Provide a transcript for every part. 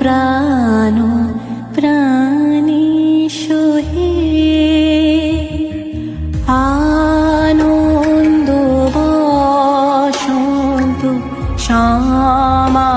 প্রাণ প্রাণেশ হে। আনন্দ বসন্ত সমাগমে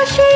i she